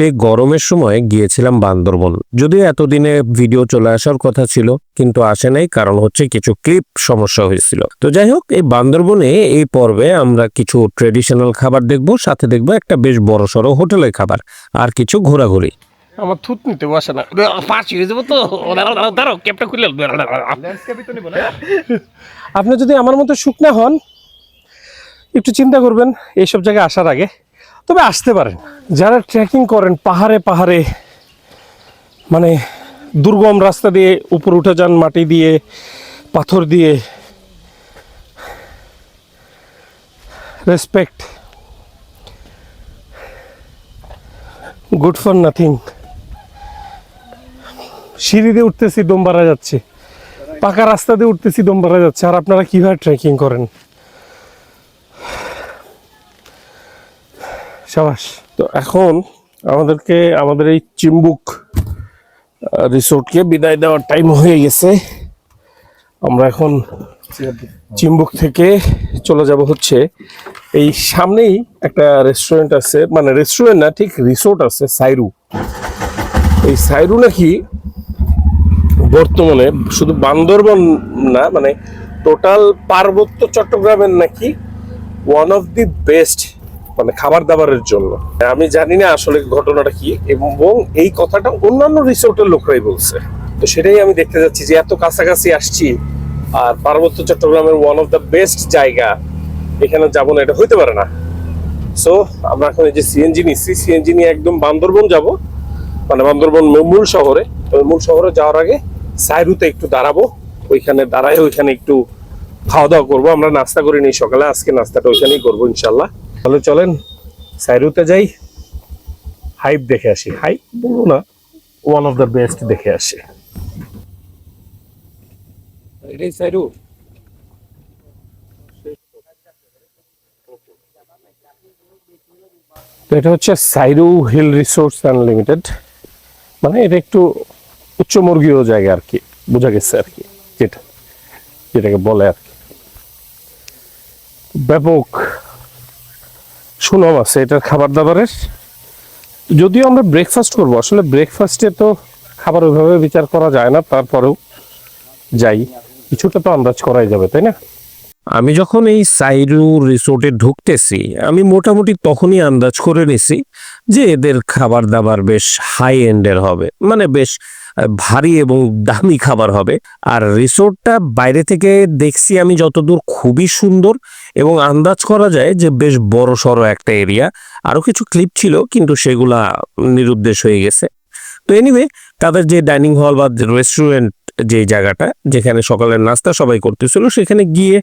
সেই গরমের সময় গিয়েছিলাম বান্দরবন। যদিও এতদিনে ভিডিও চলে আসার কথা ছিল কিন্তু আসে নাই কারণ হচ্ছে কিছু ক্লিপ সমস্যা হয়েছিল। তো যাই হোক এই বান্দরবনে এই পর্বে আমরা কিছু ট্রেডিশনাল খাবার দেখব সাথে দেখব একটা বেশ বড় সড়ো হোটেলের খাবার আর কিছু ঘোরাঘুরি। আমার থুত নিতে বসে না। পাঁচি হয়ে যাব তো। দাঁড়াও ক্যাপটা খুলে আপনি যদি আমার মতো শুকনা হন একটু চিন্তা করবেন এইসব জায়গায় আসার আগে তবে আসতে পারেন। যারা ট্রেকিং করেন, পাহাড়ে পাহাড়ে মানে দুর্গম রাস্তা দিয়ে উপর উঠে যান, মাটি দিয়ে, পাথর দিয়ে রেসপেক্ট গুড ফর নাথিং সিঁড়ি দিয়ে উঠতেছি, দমবারা যাচ্ছে। পাকা রাস্তা দিয়ে উঠতেছি, দমবারা যাচ্ছে। আর আপনারা কীভাবে ট্রেকিং করেন? সাবাস। তো এখন আমাদেরকে আমাদের এই চিম্বুক রিসোর্টকে বিদায় দেওয়ার টাইম হয়ে গেছে। আমরা এখন চিম্বুক থেকে চলে যাব হচ্ছে এই সামনেই একটা রেস্টুরেন্ট আছে মানে রেস্টুরেন্ট না, ঠিক রিসোর্ট আছে, সাইরু। এই সাইরু নাকি বর্তমানে শুধু বান্দরবন না মানে টোটাল পার্বত্য চট্টগ্রামের নাকি ওয়ান অফ দি বেস্ট মানে খাবার দাবারের জন্য। আমি জানি না আসলে ঘটনাটা কি এবং এই কথাটা অন্যান্য রিসোর্টের লোকরাই বলছে। তো সেটাই আমি দেখতে যাচ্ছি যে এত কাছাকাছি আসছি আর পার্বত্য চট্টগ্রামের ওয়ান অফ দ্য বেস্ট জায়গা। এখানে যাব না, এটা হইতে পারে না। সো আমরা এখন এই যে সিএনজি নিচ্ছি সিএনজি নিয়ে একদম বান্দরবন যাব। মানে বান্দরবন মূল শহরে। মূল শহরে যাওয়ার আগে সাইরুতে একটু দাঁড়াবো। ওইখানে দাঁড়ায় ওইখানে একটু খাওয়া দাওয়া করব। আমরা নাস্তা করিনি সকালে। আজকে নাস্তাটা ওইখানেই করব ইনশাল্লাহ তাহলে চলেন সাইরুতে যাই। হাইপ দেখে আসি। হাইপ বলব না ওয়ান অফ দ্য বেস্ট দেখে আসি। এটাই সাইরু। তো এটা হচ্ছে সাইরু হিল রিসোর্টস আনলিমিটেড। মানে এটা একটু উচ্চমর্গীয় জায়গা আর কি বোঝা গেছে আর কি যেটা যেটাকে বলে আর কি। ব্যাপক সুনাম আছে এটার খাবার দাবারের যদিও আমরা ব্রেকফাস্ট করব, আসলে ব্রেকফাস্টে তো খাবার ওইভাবে বিচার করা যায় না, তারপরেও যাই। কিছুটা তো আন্দাজ করাই যাবে, তাই না? আমি যখন এই সাইরু রিসোর্টে ঢুকতেছি, আমি মোটামুটি তখনই আন্দাজ করে নিছি যে এদের খাবার দাবার বেশ হাই এন্ডের হবে। মানে বেশ ভারী এবং দামি খাবার হবে। আর রিসোর্টটা বাইরে থেকে দেখছি আমি যতদূর খুবই সুন্দর এবং আন্দাজ করা যায় যে বেশ বড় সড়ো একটা এরিয়া। আরও কিছু ক্লিপ ছিল, কিন্তু সেগুলা নিরুদ্দেশ হয়ে গেছে। তো এনিওয়ে তাদের যে ডাইনিং হল বা রেস্টুরেন্ট যে জায়গাটা, যেখানে সকালের নাস্তা সবাই করতেছিল, সেখানে গিয়ে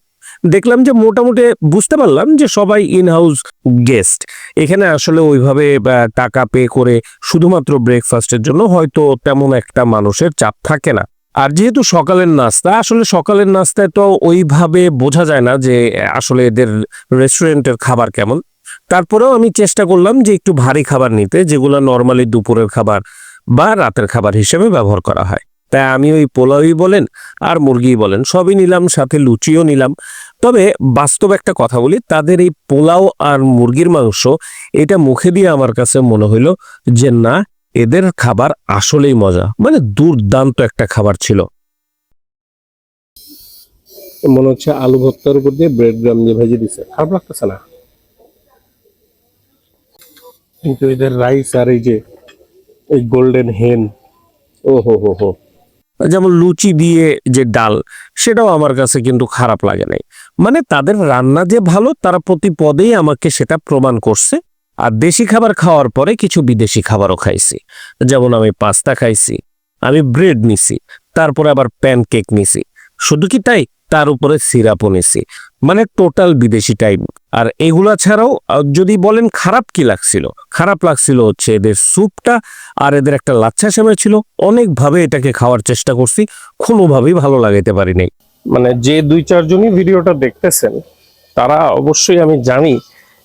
দেখলাম যে মোটামুটি বুঝতে পারলাম যে সবাই ইন হাউস গেস্ট এখানে আসলে ওইভাবে টাকা পে করে শুধুমাত্র ব্রেকফাস্টের জন্য হয়তো তেমন একটা মানুষের চাপ থাকে না। আর যেহেতু সকালের নাস্তা, আসলে সকালের নাস্তায় তো ওইভাবে বোঝা যায় না যে, আসলে এদের রেস্টুরেন্টের খাবার কেমন। তারপরেও আমি চেষ্টা করলাম যে একটু ভারী খাবার নিতে, যেগুলো নর্মালি দুপুরের খাবার বা রাতের খাবার হিসেবে ব্যবহার করা হয়। তাই আমি ওই পোলাওই বলেন আর মুরগি বলেন, সবই নিলাম, সাথে লুচিও নিলাম। তবে বাস্তব একটা কথা বলি, তাদের এই পোলাও আর মুরগির মাংস, এটা মুখে দিয়ে আমার কাছে মনে হইল যে না, এদের খাবার আসলেই মজা মানে দুর্দান্ত একটা খাবার ছিল। মনে হচ্ছে আলু ভর্তার উপর দিয়ে ব্রেড গ্রাম দিয়ে ভেজে দিছে, খারাপ লাগতেছে না? কিন্তু এদের রাইস আর এই যে, এই গোল্ডেন হেন ও হো হো হো যেমন লুচি দিয়ে যে ডাল, সেটাও আমার কাছে কিন্তু খারাপ লাগে নাই। মানে তাদের রান্না যে ভালো, তারা প্রতি পদেই আমাকে সেটা প্রমাণ করছে। আর দেশি খাবার খাওয়ার পরে কিছু বিদেশি খাবারও খাইছি। যেমন আমি পাস্তা খাইছি, আমি ব্রেড নিছি, তারপরে আবার প্যানকেক নিছি। শুধু কি তাই? তার উপরে সিরাপও নিছি। মানে টোটাল বিদেশি টাইপ আর এগুলা ছাড়াও যদি বলেন খারাপ কি লাগছিল? খারাপ লাগছিল হচ্ছে এদের স্যুপটা আর এদের একটা লাচ্ছা সেমাই ছিল। অনেকভাবে এটাকে খাওয়ার চেষ্টা করছি। কোনোভাবেই ভালো লাগাইতে পারি নাই মানে যে দুই চারজনই ভিডিওটা দেখতেছেন, তারা অবশ্যই আমি জানি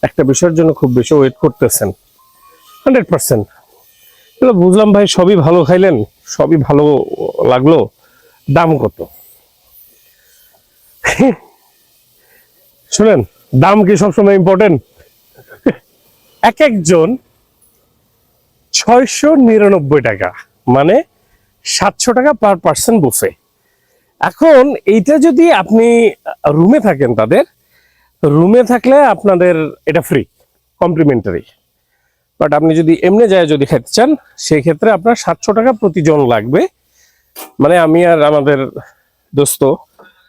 একটা বিষয়ের জন্য খুব বেশি ওয়েট করতেছেন। হান্ড্রেড পার্সেন্ট বুঝলাম ভাই, সবই ভালো খাইলেন, সবই ভালো লাগল। দাম কত? শুনেন, দাম কি সবসময় ইম্পর্টেন্ট এক একজন ছয়শো নিরানব্বই টাকা মানে সাতশো টাকা পার পার্সন বুফে এখন এইটা যদি আপনি রুমে থাকেন তাদের রুমে থাকলে আপনাদের এটা ফ্রি কমপ্লিমেন্টারি বাট আপনি যদি এমনি যায় যদি খেতে চান সেই ক্ষেত্রে আপনার সাতশো টাকা প্রতিজন লাগবে। মানে আমি আর আমাদের দোস্ত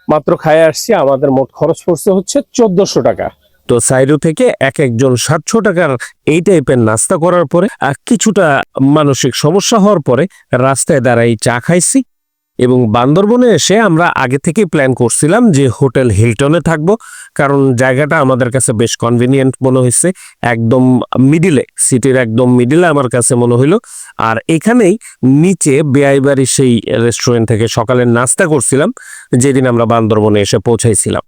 মাত্র খায় আসছি, আমাদের মোট খরচ পড়ছে হচ্ছে চোদ্দশো টাকা। তো সাইরু থেকে এক একজন সাতশো টাকার এই টাইপের নাস্তা করার পরে কিছুটা মানসিক সমস্যা হওয়ার পরে রাস্তায় দাঁড়াই চা খাইছি। এবং বান্দরবনে এসে আমরা আগে থেকেই প্ল্যান করছিলাম যে হোটেল হিলটনে থাকব। কারণ জায়গাটা আমাদের কাছে বেশ কনভিনিয়েন্ট মনে হয়েছে একদম মিডিলে সিটির একদম মিডিলে আমার কাছে মনে হইল। আর এখানেই নিচে বেআইবাড়ি সেই রেস্টুরেন্ট থেকে সকালের নাস্তা করছিলাম, যেদিন আমরা বান্দরবনে এসে পৌঁছাইছিলাম।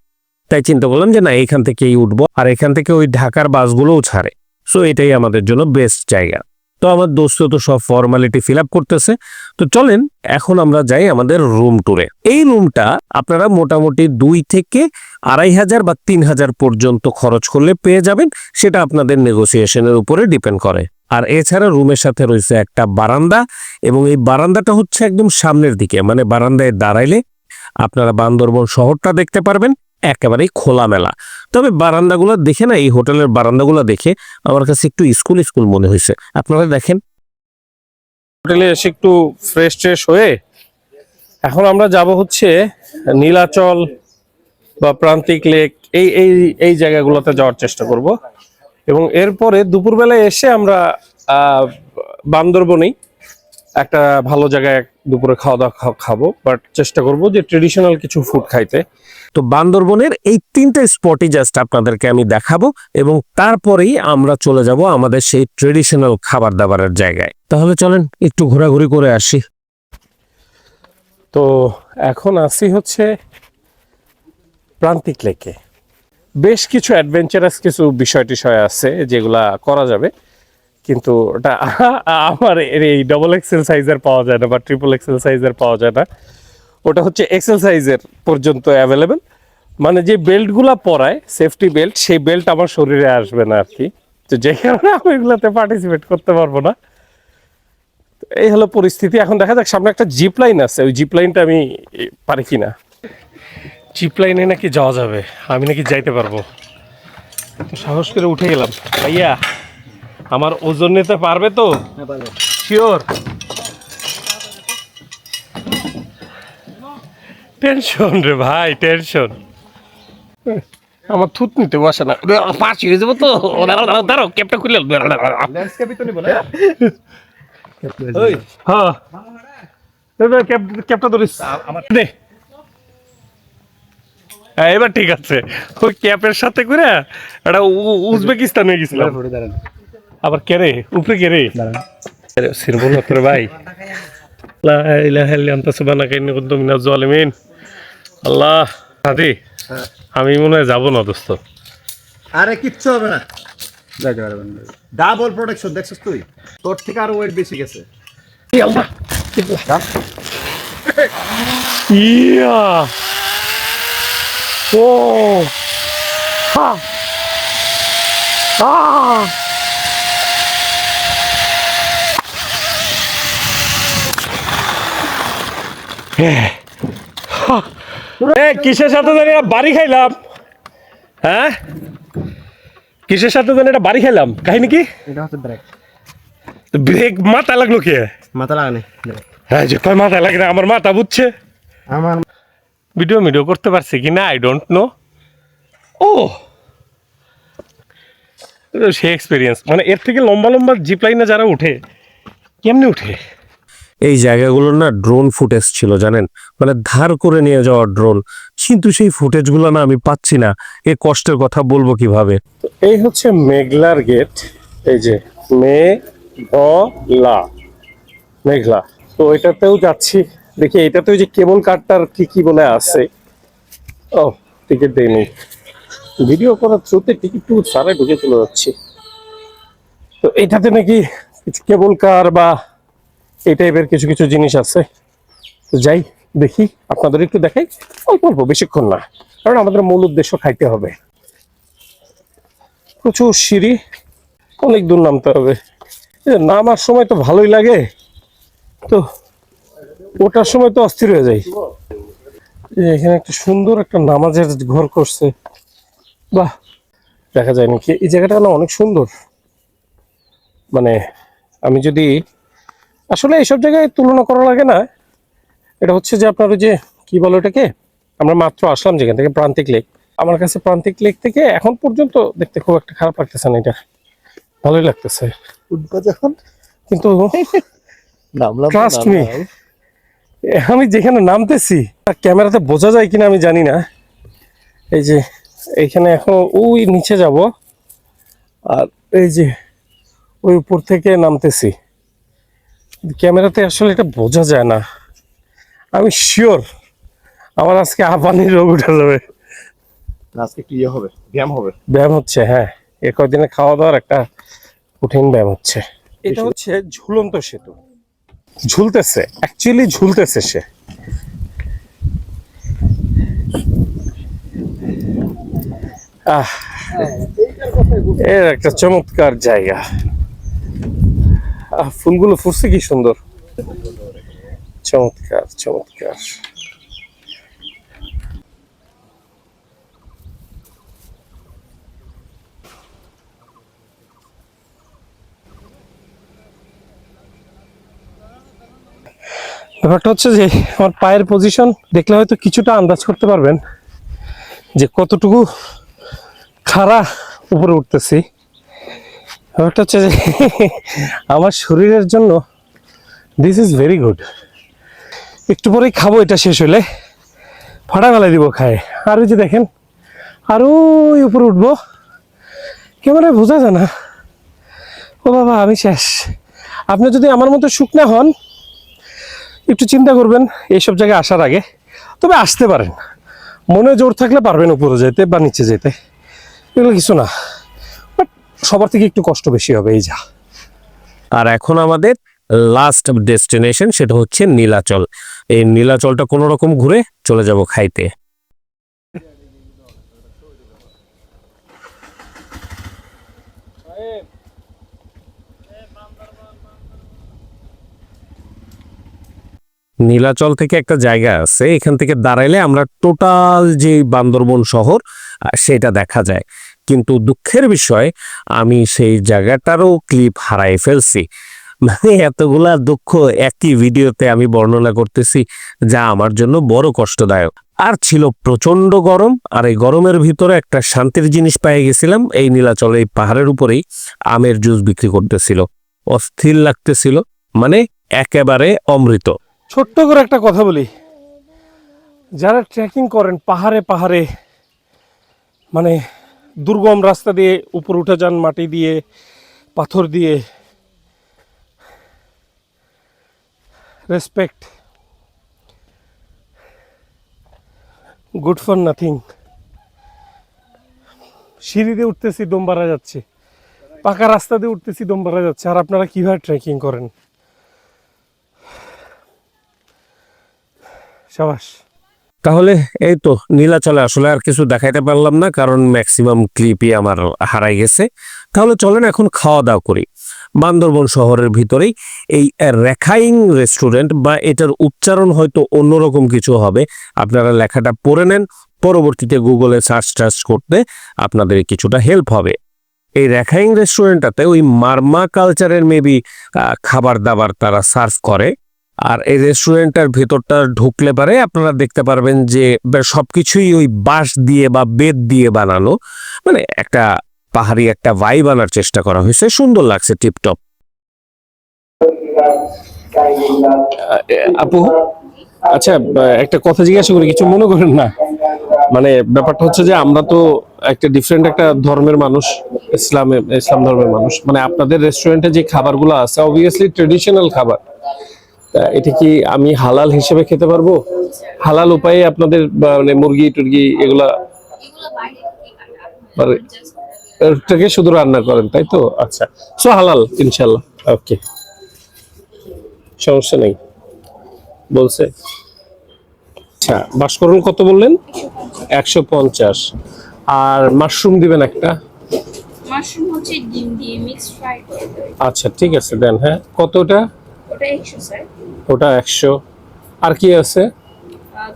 তাই চিন্তা করলাম যে না, এখান থেকেই উঠবো। আর এখান থেকে ওই ঢাকার বাসগুলোও ছাড়ে। সো এটাই আমাদের জন্য বেস্ট জায়গা। তো আমার দোস্ত তো সব ফর্মালিটি ফিল আপ করতেছে। তো চলেন, এখন আমরা যাই আমাদের রুম ট্যুরে এই রুমটা আপনারা মোটামুটি দুই থেকে আড়াই হাজার বা তিন হাজার পর্যন্ত খরচ করলে পেয়ে যাবেন, সেটা আপনাদের নেগোসিয়েশনের উপরে ডিপেন্ড করে। আর এছাড়া রুমের সাথে রয়েছে একটা বারান্দা, এবং এই বারান্দাটা হচ্ছে একদম সামনের দিকে মানে বারান্দায় দাঁড়াইলে আপনারা বান্দরবন শহরটা দেখতে পারবেন। একেবারেই খোলামেলা। তবে বারান্দাগুলো দেখে না, এই হোটেলের বারান্দাগুলো দেখে আমার কাছে একটু স্কুল স্কুল মনে হয়েছে। আপনারা দেখেন। হোটেলে এসে একটু ফ্রেশ ট্রেশ হয়ে এখন আমরা যাব হচ্ছে নীলাচল বা প্রান্তিক লেক, এই এই এই জায়গাগুলোতে যাওয়ার চেষ্টা করব। এবং এরপরে দুপুরবেলায় এসে আমরা বান্দরবনেই একটা ভালো জায়গায় দুপুরে খাওয়া দাওয়া খাব বাট চেষ্টা করব যে ট্রেডিশনাল কিছু ফুড খাইতে। তো বান্দরবনের এই তিনটা স্পটই জাস্ট আপনাদেরকে আমি দেখাবো এবং তারপরেই আমরা চলে যাব আমাদের সেই ট্রেডিশনাল খাবার দাবারের জায়গায়। তাহলে চলেন একটু ঘোরাঘুরি করে আসি। তো এখন আসি হচ্ছে প্রান্তিক লেকে। বেশ কিছু অ্যাডভেঞ্চারাস কিছু বিষয় টিষয় আছে যেগুলা করা যাবে। কিন্তু ওটা আমার এই ডবল এক্সেল সাইজের পাওয়া যায় না বা ট্রিপল এক্সেল সাইজের পাওয়া যায় না। ওটা হচ্ছে এক্সেল সাইজের পর্যন্ত অ্যাভেলেবেল মানে যে বেল্টগুলো পরায় সেফটি বেল্ট, সেই বেল্ট আমার শরীরে আসবে না আর কি। তো যে কারণে আমি এগুলাতে পার্টিসিপেট করতে পারব না। এই হলো পরিস্থিতি। এখন দেখা যাক, সামনে একটা জিপ লাইন আছে। ওই জিপ লাইনটা আমি পারি কি না জিপ লাইনে নাকি যাওয়া যাবে? আমি নাকি যাইতে পারব? সাহস করে উঠে গেলাম। ভাইয়া আমার ওজন নিতে পারবে তো? শিওর টেনশন রে ভাই টেনশন আমার থুত নিতে বসে না। পাঁচ হয়ে যাব তো। দাঁড়াও ক্যাপটা খুলে হ্যাঁ এবার ক্যাপটা ধরিস। দে। হ্যাঁ এবার ঠিক আছে। ওই ক্যাপের সাথে করে একটা উ- উজবেকিস্তান হয়ে গেছিলাম। আবার কেরে উপরে কেরে সিরবল ভাই। লা ইলাহা ইল্লা আনতা সুবহানাকা ইন্নী কুনতু মিনাজ জালিমিন। আল্লাহ সাথী আমি মনে হয় যাব না দোস্ত। আরে কিচ্ছু হবে না। যাইতে পারবেন ডাবল প্রোটেকশন দেখছিস তুই? তোর থেকে আরও ওয়েট বেশি গেছে। আল্লাহ ইয়া। ও। হা। আ এ কিসের সাথে জানি বাড়ি খাইলাম? হ্যাঁ? কিসের সাথে জানি এটা বাড়ি খাইলাম? কাহিনী কি? এটা হচ্ছে ব্রেক ব্রেক মাথা লাগল কে? মাথা লাগানি। হ্যাঁ যে কয় মাথা লাগে না আমার মাথা বুঝছে। আমার ভিডিও ভিডিও করতে পারছি কি না? আই ডোন্ট নো ও! সে এক্সপিরিয়েন্স মানে এর থেকে লম্বা লম্বা জিপ লাইনে যারা উঠে কেমনে উঠে? এই জায়গাগুলোর না ড্রোন ফুটেজ ছিল, জানেন? মানে ধার করে নিয়ে যাওয়া ড্রোন কিন্তু সেই ফুটেজগুলো না আমি পাচ্ছি না। এ কষ্টের কথা বলব কীভাবে? এই হচ্ছে মেঘলার গেট এই যে মে লা মেঘলা। তো এটাতেও যাচ্ছি। দেখি এটাতেও যে কেবল কারটার কি কি বলে আছে। ও টিকিট দেয়নি ভিডিও করার থ্রুতে টিকিট টু সারাই ঢুকে চলে যাচ্ছি। তো এটাতে নাকি কেবল কার বা এই টাইপের কিছু কিছু জিনিস আছে। যাই, দেখি আপনাদের একটু দেখাই। অল্প অল্প, বেশিক্ষণ না। কারণ আমাদের মূল উদ্দেশ্য খাইতে হবে। প্রচুর সিঁড়ি, অনেক দূর নামতে হবে। নামার সময় তো ভালোই লাগে। তো ওটার সময় তো অস্থির হয়ে যাই এই যে এখানে একটা সুন্দর একটা নামাজের ঘর করছে। বাহ! দেখা যায় নাকি? এই জায়গাটা না অনেক সুন্দর। মানে আমি যদি আসলে এইসব জায়গায় তুলনা করা লাগে না। এটা হচ্ছে যে আপনার ওই যে কি বলো এটাকে আমরা মাত্র আসলাম যেখান থেকে প্রান্তিক লেক। আমার কাছে প্রান্তিক লেক থেকে এখন পর্যন্ত দেখতে খুব একটা খারাপ লাগতেছে না এটা। ভালোই লাগতেছে। উঠবো যখন? কিন্তু আমি যেখানে নামতেছি ক্যামেরাতে বোঝা যায় কিনা আমি জানি না। এই যে এইখানে এখন ওই নিচে যাব। আর এই যে ওই উপর থেকে নামতেছি। ক্যামেরাতে আসলে এটা বোঝা যায় না। আমি শিওর আমার আজকে আপানির রোগ উঠে যাবে আজকে কি ইয়ে হবে ব্যায়াম হবে। ব্যায়াম হচ্ছে হ্যাঁ। এ কদিনে খাওয়া দাওয়ার একটা কঠিন ব্যায়াম হচ্ছে। এটা হচ্ছে ঝুলন্ত সেতু। ঝুলতেছে অ্যাকচুয়ালি ঝুলতেছে সে। আহ এর একটা চমৎকার জায়গা। ফুলগুলো ফুটছে কি সুন্দর? চমৎকার চমৎকার। ব্যাপারটা হচ্ছে যে, আমার পায়ের পজিশন দেখলে হয়তো কিছুটা আন্দাজ করতে পারবেন যে কতটুকু খাড়া উপরে উঠতেছি। ব্যাপারটা হচ্ছে যে আমার শরীরের জন্য দিস ইজ ভেরি গুড একটু পরেই খাব, এটা শেষ হলে। ফাটা গলায় দিব খায়। আর ওই যে দেখেন, আরও ওই উপরে উঠবো। ক্যামেরায় বোঝা যায় না। ও বাবা, আমি শেষ। আপনি যদি আমার মতো শুকনা হন, একটু চিন্তা করবেন, এইসব জায়গায় আসার আগে। তবে আসতে পারেন। মনে জোর থাকলে পারবেন উপরে যেতে বা নিচে যেতে এগুলো কিছু না। সবার থেকে একটু কষ্ট বেশি হবে, এই যা। আর এখন আমাদের লাস্ট ডেস্টিনেশন সেটা হচ্ছে নীলাচল। এই নীলাচলটা কোনো রকম ঘুরে চলে যাব খাইতে। নীলাচল থেকে একটা জায়গা আছে, এখান থেকে দাঁড়াইলে আমরা টোটাল যে বান্দরবন শহর সেটা দেখা যায়। কিন্তু দুঃখের বিষয়, আমি সেই জায়গাটারও ক্লিপ হারাই ফেলছি। মানে এতগুলা দুঃখ একই ভিডিওতে আমি বর্ণনা করতেছি, যা আমার জন্য বড় কষ্টদায়ক। আর ছিল প্রচণ্ড গরম, আর এই গরমের ভিতরে একটা শান্তির জিনিস পেয়ে গেছিলাম, এই নীলাচল, এই পাহাড়ের উপরেই আমের জুস বিক্রি করতেছিল। অস্থির লাগতেছিল মানে একেবারে অমৃত। ছোট্ট করে একটা কথা বলি। যারা ট্রেকিং করেন, পাহাড়ে পাহাড়ে মানে দুর্গম রাস্তা দিয়ে উপর উঠে যান, মাটি দিয়ে, পাথর দিয়ে। রেসপেক্ট গুড ফর নাথিং সিঁড়ি দিয়ে উঠতেছি দমবারা যাচ্ছে। পাকা রাস্তা দিয়ে উঠতেছি দমবারা যাচ্ছে। আর আপনারা কীভাবে ট্রেকিং করেন? সাবাস। তাহলে এই তো নীলাচলে আসলে আর কিছু দেখাইতে পারলাম না, কারণ ম্যাক্সিমাম ক্লিপই আমার হারাই গেছে। তাহলে চলেন এখন খাওয়া দাওয়া করি। বান্দরবন শহরের ভিতরেই এই রেখাইং রেস্টুরেন্ট বা এটার উচ্চারণ হয়তো অন্যরকম কিছু হবে। আপনারা লেখাটা পড়ে নেন, পরবর্তীতে গুগলে সার্চ টার্চ করতে আপনাদের কিছুটা হেল্প হবে। এই রেখাইং রেস্টুরেন্টটাতে ওই মার্মা কালচারের মেবি খাবার দাবার তারা সার্ভ করে। আর এই রেস্টুরেন্টের ভেতরটা ঢুকলে পারে আপনারা দেখতে পারবেন যে সবকিছুই ওই বাঁশ দিয়ে বা বেত দিয়ে বানানো। মানে একটা পাহাড়ি একটা ভাই বানার চেষ্টা করা হয়েছে। সুন্দর লাগছে টিপটপ আপু আচ্ছা একটা কথা জিজ্ঞাসা করি, কিছু মনে করেন না? মানে ব্যাপারটা হচ্ছে যে আমরা তো একটা ডিফারেন্ট একটা ধর্মের মানুষ, ইসলামে, ইসলাম ধর্মের মানুষ। মানে আপনাদের রেস্টুরেন্টে যে খাবারগুলো আছে অবভিয়াসলি ট্রেডিশনাল খাবার। এটা কি আমি হালাল হিসেবে খেতে পারব? হালাল উপায়ে আপনাদের মানে মুরগি টুরগি এগুলা মানে শুধু রান্না করেন তাই তো? আচ্ছা সো হালাল ইনশাল্লাহ ওকে। সমস্যা নেই। বলছে আচ্ছা বাসকরণ কত বললেন? একশো পঞ্চাশ। আর মাশরুম দিবেন একটা? মাশরুম হচ্ছে ডিম দিয়ে মিক্স ফ্রাই আচ্ছা ঠিক আছে দেন হ্যাঁ। কতটা? ওটা একশো স্যার। ওটা একশো। আর কি আছে?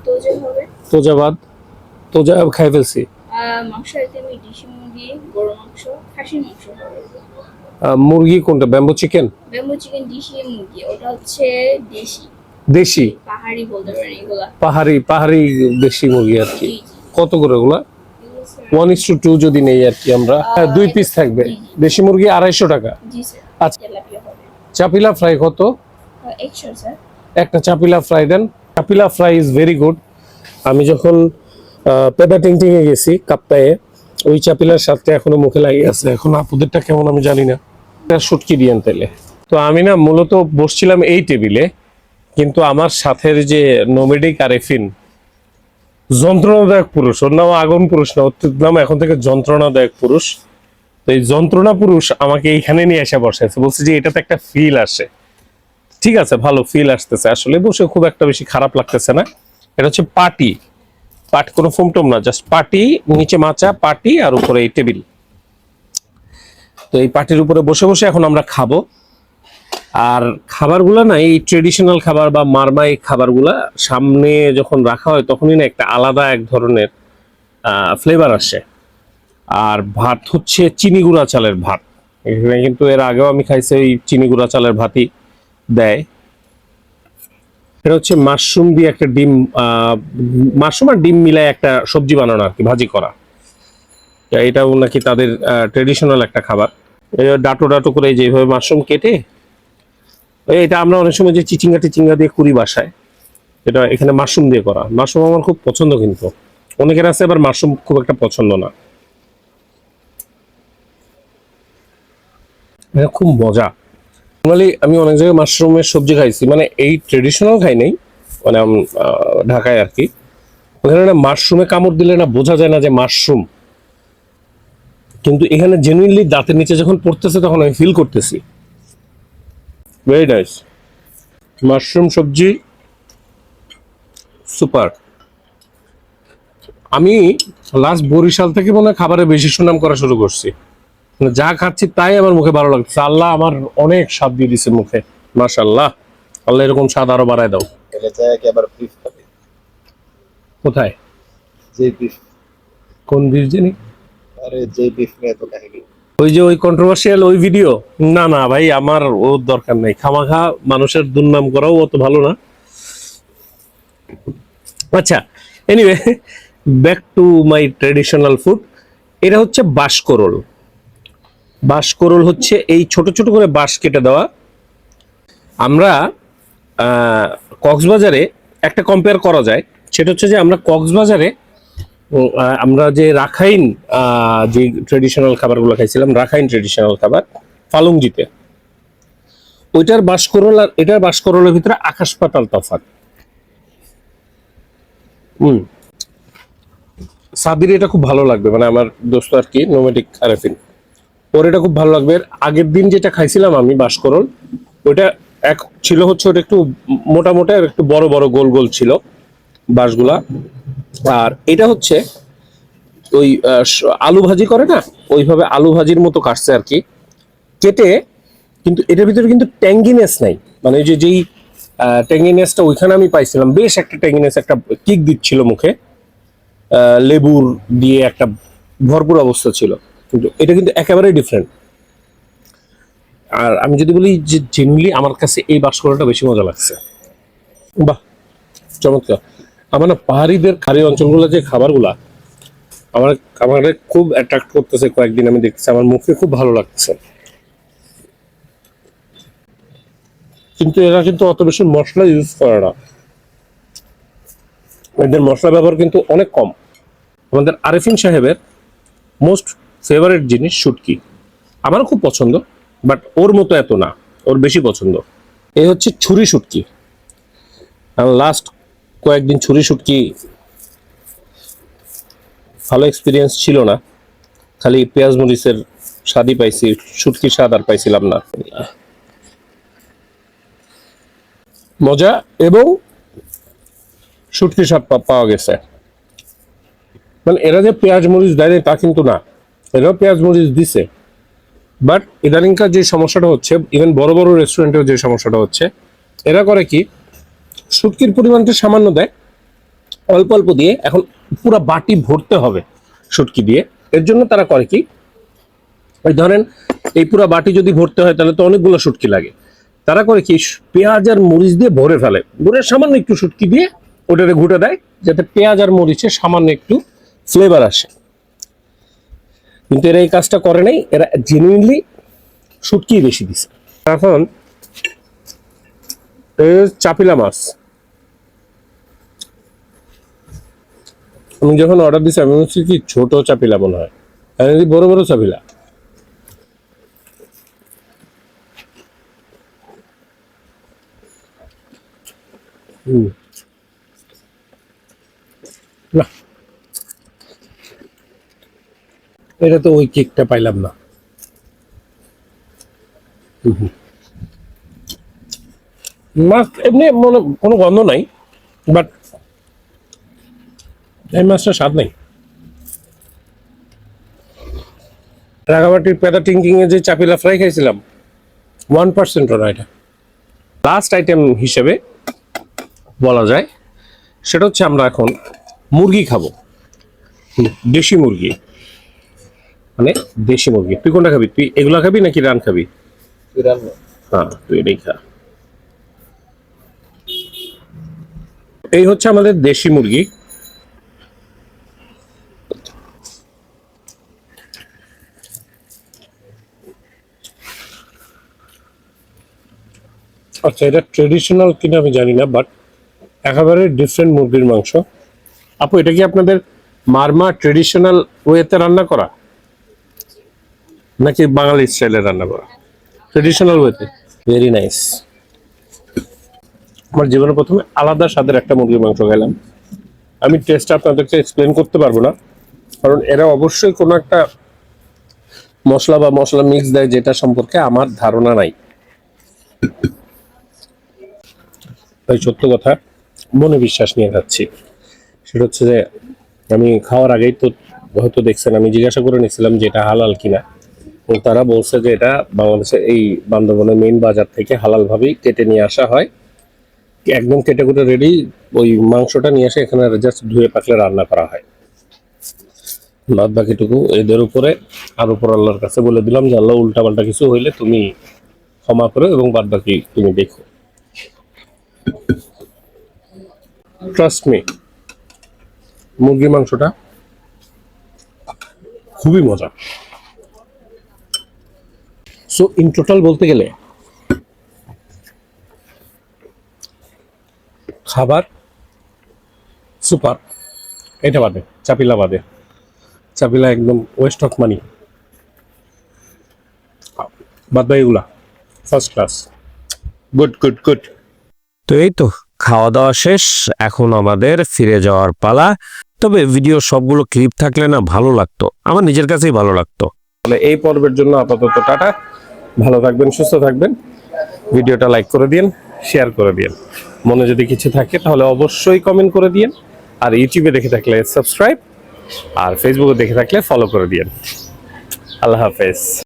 তো যে হবে। তোজাবাদ। তোজা খাই ফেলছি। মুরগি কোনটা? Bamboo chicken? ব্যাম্বু চিকেন ডিশি মুরগি ওটা হচ্ছে দেশি। দেশি? পাহাড়ি বলতে পারেন এগুলা। পাহাড়ি পাহাড়ি দেশি মুরগি আর কি। কত করে ওগুলা? ওয়ান ইস টু টু যদি নেই আর কি আমরা। হ্যাঁ, দুই পিস থাকবে। দেশি মুরগি আড়াইশো টাকা। আচ্ছা। চাপিলা ফ্রাই কত? একটা চাপিলা fry then. Chapila fry is very good আমি যখন পেদা টিংটিংয়ে গেছি কাপ্তায়ে ওই চাপিলার সাথে এখনও মুখে লাগিয়ে আছে। এখন আপুদেরটা কেমন আমি জানি না। এটা শুটকি দিয়েন তেলে তো আমি না মূলত বসছিলাম এই টেবিলে, কিন্তু আমার সাথের যে নোমেডিক আরেফিন যন্ত্রণাদায়ক পুরুষ, ওর নাম আগুন পুরুষ না, ওর নাম এখন থেকে যন্ত্রণাদায়ক পুরুষ। তো এই যন্ত্রণা পুরুষ আমাকে এইখানে নিয়ে এসে বসাইছে। বলছে যে এটাতে একটা ফিল আসে। ঠিক আছে, ভালো ফিল আসতেছে। আসলে বসে খুব একটা বেশি খারাপ লাগতেছে না। এটা হচ্ছে পার্টি পার্টি কোনো ফোমটোম না জাস্ট পার্টি নিচে মাচা পার্টি আর উপরে এই টেবিল। তো এই পার্টির উপরে বসে বসে এখন আমরা খাব। আর খাবারগুলো না, এই ট্রেডিশনাল খাবার বা মারমাই খাবারগুলা সামনে যখন রাখা হয়, তখনই না একটা আলাদা এক ধরনের ফ্লেভার আসে। আর ভাত হচ্ছে চিনি গুঁড়া চালের ভাত। এখানে কিন্তু এর আগেও আমি খাইছি ওই চিনি গুঁড়া চালের ভাতই। দেয়। এটা হচ্ছে মাশরুম দিয়ে একটা ডিম মাশরুম আর ডিম মিলায় একটা সবজি বানানো আর কি, ভাজি করা। এটাও নাকি তাদের ট্রেডিশনাল একটা খাবার। ডাটো ডাটো করে যেভাবে মাশরুম কেটে এটা আমরা অনেক সময় যে চিচিঙ্গা টিচিঙ্গা দিয়ে করি বাসায়, এটা এখানে মাশরুম দিয়ে করা। মাশরুম আমার খুব পছন্দ কিন্তু। অনেকের আছে আবার মাশরুম খুব একটা পছন্দ না। খুব মজা। নর্মালি আমি অনেক জায়গায় মাশরুমের সবজি খাইছি। মানে এই ট্রেডিশনাল খাই নাই। মানে ঢাকায় আর কি ওখানে না মাশরুমে কামড় দিলে না বোঝা যায় না যে মাশরুম কিন্তু এখানে জেনুইনলি দাঁতের নিচে যখন পড়তেছে, তখন আমি ফিল করতেছি। ভেরি নাইস মাশরুম সবজি সুপার আমি লাস্ট বরিশাল থেকে মনে হয় খাবারে বেশি সুনাম করা শুরু করছি। যা খাচ্ছি তাই আমার মুখে ভালো লাগছে আল্লাহ আমার অনেক স্বাদ দিয়ে দিছে মুখে। মাশাল্লাহ আল্লাহ এরকম স্বাদ আরও বাড়ায় দাও। কোথায়? যে বিফ কোন বীর জানি? আরে যে বিফ নিয়ে তো কাহিনী। ওই যে ওই কন্ট্রোভার্সিয়াল ওই ভিডিও না না ভাই আমার ও দরকার নেই। খামাখা মানুষের দুর্নাম করাও অত ভালো না। আচ্ছা anyway back to my traditional food এটা হচ্ছে বাঁশকরল। বাঁশকরল হচ্ছে এই ছোট ছোট করে বাঁশ কেটে দেওয়া। আমরা কক্সবাজারে একটা কম্পেয়ার করা যায়। সেটা হচ্ছে যে আমরা কক্সবাজারে আমরা যে রাখাইন যে ট্রেডিশনাল খাবারগুলো খাইছিলাম, রাখাইন ট্রেডিশনাল খাবার, ফালুংজিতে। ওইটার বাসকরল আর এটার বাসকরলের ভিতরে আকাশ পাতাল তফাৎ। হুম। সাবির এটা খুব ভালো লাগবে মানে আমার দোস্ত আর কি নোমেটিক আরেফিন। ওর এটা খুব ভালো লাগবে। আগের দিন যেটা খাইছিলাম আমি বাসকরল ওইটা এক ছিল হচ্ছে ওটা একটু মোটা মোটা আর একটু বড় বড় গোল গোল ছিল বাঁশগুলা। আর এটা হচ্ছে ওই আলু ভাজি করে না? ওইভাবে আলু ভাজির মতো কাটছে আর কি। কেটে কিন্তু এটার ভিতরে কিন্তু ট্যাঙ্গিনেস নাই। মানে যে যেই ট্যাঙ্গিনেসটা ওইখানে আমি পাইছিলাম, বেশ একটা ট্যাঙ্গিনেস, একটা কিক দিচ্ছিল মুখে। লেবুর দিয়ে একটা ভরপুর অবস্থা ছিল। কিন্তু এটা কিন্তু একেবারেই ডিফারেন্ট আর আমি যদি বলি যে জেনুইনলি আমার কাছে এই বাসকরাটা বেশি মজা লাগছে। বাহ, চমৎকার। আমার না পাহাড়িদের খাড়ি অঞ্চলগুলো যে খাবারগুলা, আমার আমার খুব অ্যাট্রাক্ট করতেছে কয়েকদিন আমি দেখতেছি আমার মুখে খুব ভালো লাগছে। কিন্তু এরা কিন্তু অত বেশি মশলা ইউজ করে না। এদের মশলা ব্যবহার কিন্তু অনেক কম। আমাদের আরিফিন সাহেবের মোস্ট ফেভারিট জিনিস শুটকি। আমারও খুব পছন্দ বাট ওর মতো এত না। ওর বেশি পছন্দ। এই হচ্ছে ছুরি শুটকি। লাস্ট কয়েকদিন ছুরি শুটকি ভালো এক্সপিরিয়েন্স ছিল না। খালি পেঁয়াজ মরিচের স্বাদই পাইছি শুটকির স্বাদ আর পাইছিলাম না। মজা এবং শুটকির স্বাদ পাওয়া গেছে। মানে এরা যে পেঁয়াজ মরিচ দেয়নি তা কিন্তু না। এরাও পেঁয়াজ মরিচ দিছে। বাট ইদানিংকার যে সমস্যাটা হচ্ছে ইভেন বড় বড় রেস্টুরেন্টেও যে সমস্যাটা হচ্ছে, এরা করে কি শুটকির পরিমাণটা সামান্য দেয়, অল্প অল্প দিয়ে এখন পুরো বাটি ভরতে হবে শুটকি দিয়ে। এর জন্য তারা করে কি, ওই ধরেন এই পুরো বাটি যদি ভরতে হয়, তাহলে তো অনেকগুলো শুটকি লাগে। তারা করে কি, পেঁয়াজ আর মরিচ দিয়ে ভরে ফেলে। ভরে সামান্য একটু শুটকি দিয়ে ওটারে ঘুটে দেয়, যাতে পেঁয়াজ আর মরিচে সামান্য একটু ফ্লেভার আসে। কিন্তু এরা এই কাজটা করে নাই, এরা জেনুইনলি শুটকি বেশি দিছে। এখন চাপিলা মাছ। আমি যখন অর্ডার দিছি, আমি বলছি, কি ছোট চাপিলা মনে হয়? বড় বড় চাপিলা। হুম। না এটা তো ওই কেকটা পাইলাম না। মাছ এমনি মনে, কোনো গন্ধ নাই বাট এই মাছটা স্বাদ নেই। রাঙামাটির পেটা টিঙ্কিং এ যে চাপিলা ফ্রাই খাইছিলাম ওয়ান পার্সেন্টও না এটা। লাস্ট আইটেম হিসেবে বলা যায়, সেটা হচ্ছে আমরা এখন মুরগি খাব। দেশি মুরগি। মানে দেশি মুরগি। তুই কোনটা খাবি? তুই এগুলা খাবি নাকি রান খাবি? হ্যাঁ তুই এটাই খা। এই হচ্ছে আমাদের দেশি মুরগি। আচ্ছা এটা ট্রেডিশনাল কিনা আমি জানি না বাট একেবারে ডিফারেন্ট মুরগির মাংস। আপু এটা কি আপনাদের মারমা ট্রেডিশনাল ওয়েতে রান্না করা? নাকি বাঙালি স্টাইলে রান্না করা? ট্রেডিশনাল ওয়েতে ভেরি নাইস আমার জীবনে প্রথমে আলাদা স্বাদের একটা মুরগির মাংস খেলাম। আমি টেস্ট আপনাদেরকে এক্সপ্লেন করতে পারব না, কারণ এরা অবশ্যই কোনো একটা মশলা বা মশলা মিক্স দেয় যেটা সম্পর্কে আমার ধারণা নাই। তাই সত্য কথা, মনে বিশ্বাস নিয়ে যাচ্ছি সেটা হচ্ছে যে, আমি খাওয়ার আগেই তো হয়তো দেখছেন, আমি জিজ্ঞাসা করে নিয়েছিলাম যে এটা হালাল কিনা। তারা বলছে যে এটা বাংলাদেশের এই বান্দরবনের মেইন বাজার থেকে হালাল ভাবেই কেটে নিয়ে আসা হয়। একদম কেটে কুটে রেডি ওই মাংসটা নিয়ে এসে এখানে জাস্ট ধুয়ে পাকলে রান্না করা হয়। বাদ বাকিটুকু এদের উপরে, আর উপর আল্লাহর কাছে বলে দিলাম যে আল্লাহ উল্টাপাল্টা কিছু হইলে তুমি ক্ষমা করো এবং বাদ বাকি তুমি দেখো। ট্রাস্ট মি মুরগির মাংসটা খুবই মজা। সো ইন টোটাল বলতে গেলে খাবার সুপার এটা বাদে চাপিলা বাদে। চাপিলা একদম ওয়েস্ট অফ মানি বাদ বাই এগুলা first class good good good তো এই তো খাওয়া দাওয়া শেষ এখন আমাদের ফিরে যাওয়ার পালা। তবে ভিডিও সবগুলো ক্লিপ থাকলে না ভালো লাগতো আমার নিজের কাছেই ভালো লাগতো। তাহলে এই পর্বের জন্য আপাতত টাটা। ভালো থাকবেন, সুস্থ থাকবেন। ভিডিওটা লাইক করে দিন শেয়ার করে দিন মনে যদি কিছু থাকে, তাহলে অবশ্যই কমেন্ট করে দিন আর ইউটিউবে দেখে থাকলে সাবস্ক্রাইব আর ফেসবুকে দেখে থাকলে ফলো করে দিন আল্লাহ হাফেজ।